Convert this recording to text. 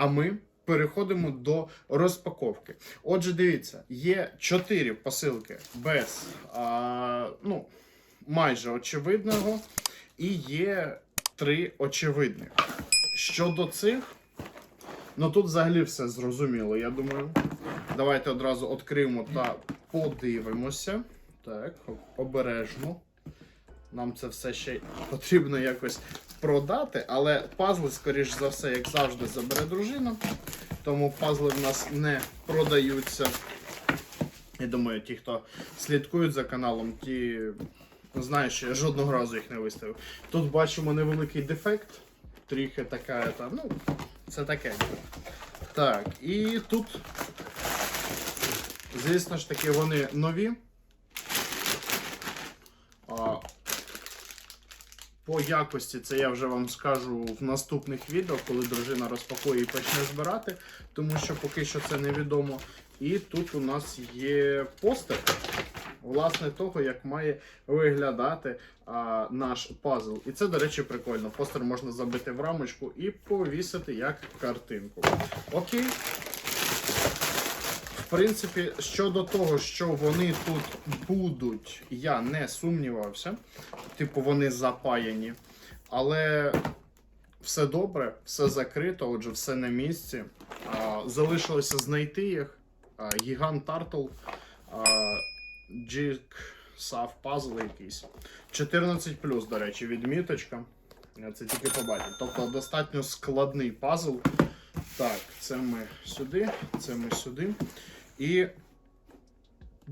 А ми переходимо до розпаковки. Отже, дивіться, є 4 посилки без а, ну, майже очевидного, і є 3 очевидних. Щодо цих, ну тут взагалі все зрозуміло, я думаю. Давайте одразу відкриємо та подивимося. Так, обережно. Нам це все ще потрібно якось продати, але пазли, скоріш за все, як завжди, забере дружина. Тому пазли в нас не продаються. Я думаю, ті, хто слідкують за каналом, ті знають, що я жодного разу їх не виставив. Тут бачимо невеликий дефект. Трохи така, та, ну, це таке. Так, і тут, звісно ж таки, вони нові. По якості це я вже вам скажу в наступних відео, коли дружина розпакує і почне збирати, тому що поки що це невідомо. І тут у нас є постер, власне, того, як має виглядати а, наш пазл. І це, до речі, прикольно. Постер можна забити в рамочку і повісити як картинку. Окей. Принципі, щодо того, що вони тут будуть, я не сумнівався. Типу, вони запаяні. Але все добре, все закрито, отже, все на місці. А, залишилося знайти їх. Гігант Тартл, Джік Сав Пазл якийсь. 14 до речі, відміточка. Я це тільки побачив. Тобто достатньо складний пазл. Так, це ми сюди, це ми сюди. І